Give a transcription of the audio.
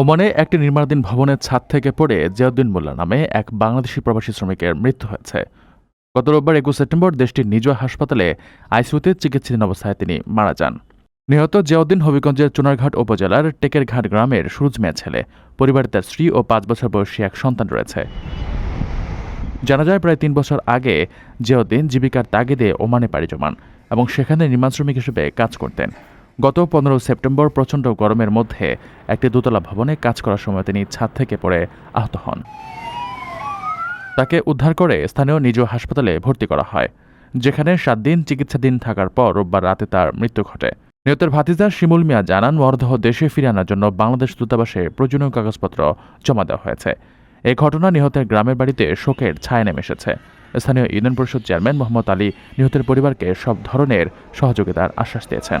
ওমানে একটি নির্মাণাধীন ভবনের ছাদ থেকে পড়ে জিয়াউদ্দিন মোল্লা নামে এক বাংলাদেশি প্রবাসী শ্রমিকের মৃত্যু হয়েছে। গত রোববার একুশ সেপ্টেম্বর দেশটির নিজ হাসপাতালে আইসিউতে চিকিৎসাধীন অবস্থায় তিনি মারা যান। নিহত জিয়াউদ্দিন হবিগঞ্জের চুনারঘাট উপজেলার টেকেরঘাট গ্রামের সুরজ মেয়ে ছেলে। পরিবারে তার স্ত্রী ও পাঁচ বছর বয়সী এক সন্তান রয়েছে। জানা যায়, প্রায় তিন বছর আগে জিয়াউদ্দিন জীবিকার তাগিদে ওমানে পাড়ি জমান এবং সেখানে নির্মাণ শ্রমিক হিসেবে কাজ করতেন। গত পনেরো সেপ্টেম্বর প্রচণ্ড গরমের মধ্যে একটি দোতলা ভবনে কাজ করার সময় তিনি ছাদ থেকে পড়ে আহত হন। তাকে উদ্ধার করে স্থানীয় নিজ হাসপাতালে ভর্তি করা হয়, যেখানে সাত দিন চিকিৎসাধীন থাকার পর রোববার রাতে তার মৃত্যু ঘটে। নিহতের ভাতিজা শিমুল মিয়া জানান, মরদেহ দেশে ফিরে আনার জন্য বাংলাদেশ দূতাবাসে প্রয়োজনীয় কাগজপত্র জমা দেওয়া হয়েছে। এ ঘটনা নিহতের গ্রামের বাড়িতে শোকের ছায়া নেমে এসেছে। স্থানীয় ইউনিয়ন পরিষদ চেয়ারম্যান মোহাম্মদ আলী নিহতের পরিবারকে সব ধরনের সহযোগিতার আশ্বাস দিয়েছেন।